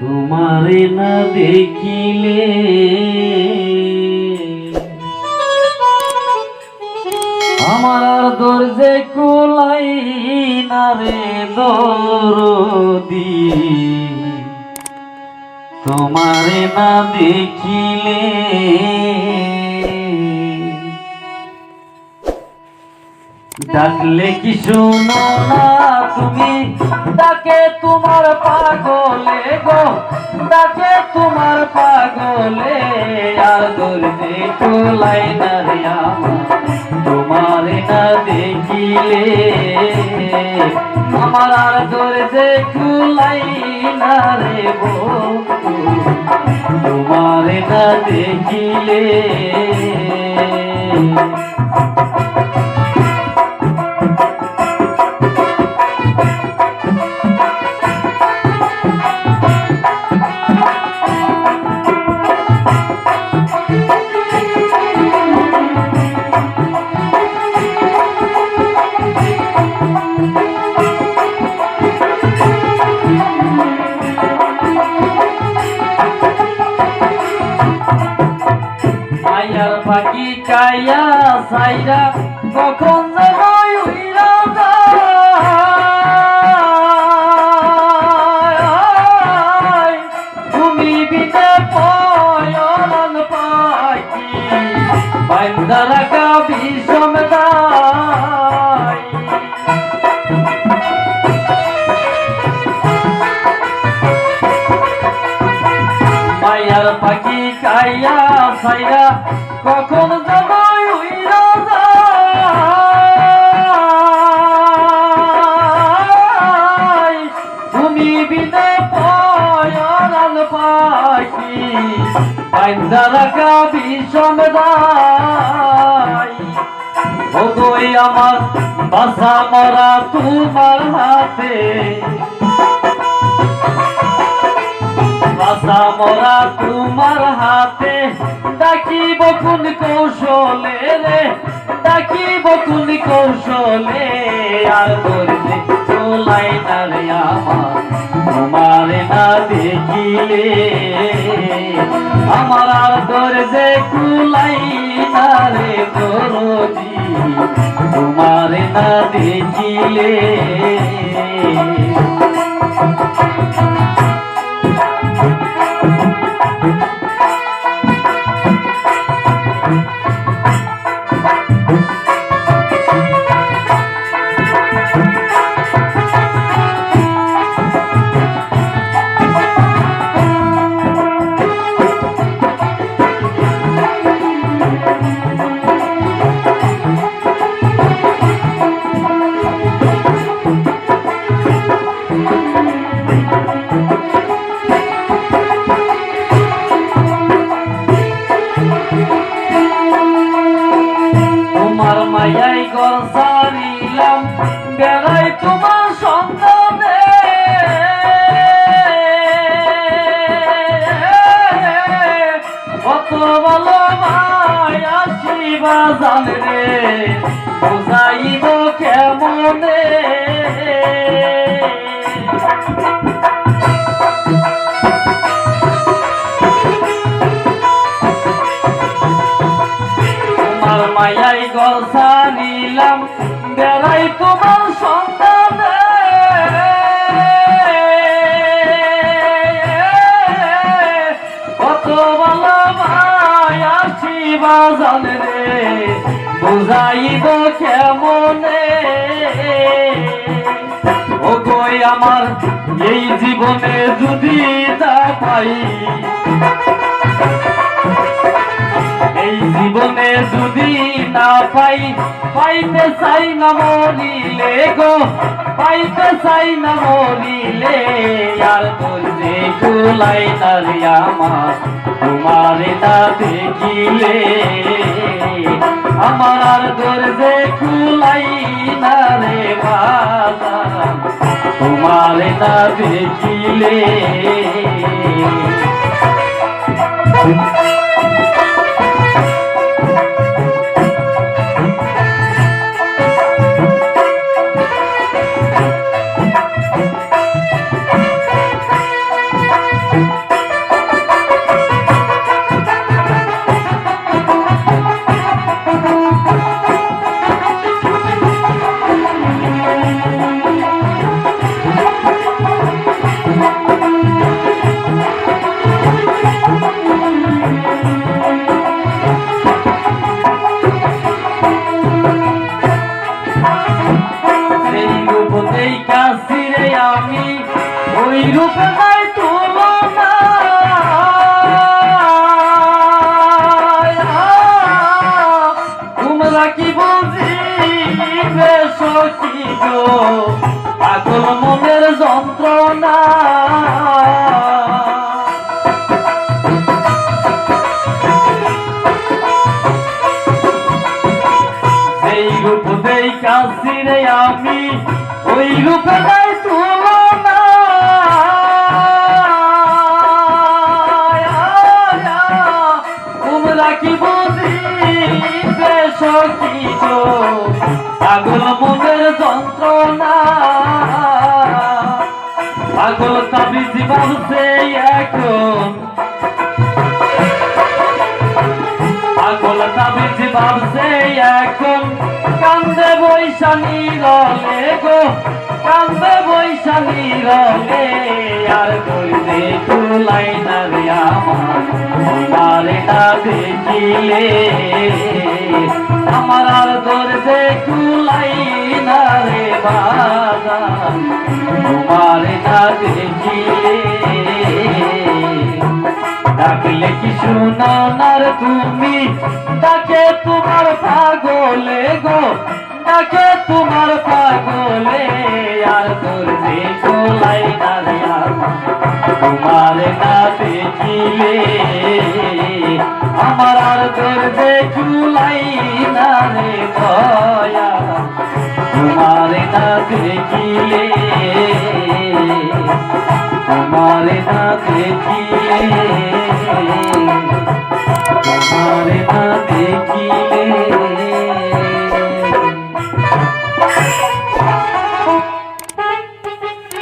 তোমারে না দেখিলে। আমার আর দরজে কুলাই না রে দরদি। তোমারে না দেখিলে। ডাকলে কি শোনো না তুমি? ডাকে তোমার পাগলে গো, ডাকে তোমার পাগলে। আর দরজে কোলাই না রে তোমার না দেখিলে। আমার আর দরজে কোলাই না রে তোমার না দেখিলে। পাখি কায়া সাইরা, কখন যেন উইরা যায়। তুমি বিনে পয়ন পাখি, বাইন্দা রাখা বিষম মায়ার পাখি খাইয়া সাইরা ও গই আমার, বাসা মরা তোমার হাতে। বাসা মরা তোমার হাতে, ডাকিব কোন কৌশলে রে, ডাকিব কোন কৌশলে। আর করলে চলাই না রে আমার, তোমার না দেখিলে। আমার আর দরজে কুলাই তোমার না দেখিলে। শিবা জানে রে বুঝাইব কেমনে তোমার মায়াই গলসা নিলাম বেড়াই বুঝাইব কেমনে? ও কই আমার এই জীবনে যদি তা পাই, এই জীবনে যদি না পাই, পাইতে চাই না মরিলে গো, পাইতে চাই না মরিলে। আর বলতে কুলাই না রে আমার, তোমার না দেখিলে। আমার আর দরজে খুলাই না রে তোমার না দেখিলে কি বুঝিবে সখী পাগল মনের যন্ত্রণা সেই রূপ দেই কাশিরে আমি ওই রূপে নাই তুলনা তোমরা কি গো পাগল মনের যন্ত্রণা। পাগল তাবি জীবন সে এখন। পাগল তাবি জীবন সে এখন। কান্দে বৈশানী রলে গো। কান্দে বৈশানী রলে আর কইলে কুলাই না রে আমার। না দেখিলে, আমার আর দরজে কুলাই না রে না দেখিলে, ডাকলে কি শোনো নার তুমি? ডাকে তোমার পাগলে গো, ডাকে তোমার পাগলে। তোমার না দেখিলে আমার আর তোর দেখুলাই না রে দয়া। তোমার না দেখিলে তোমার না দেখিলে তোমার না দেখিলে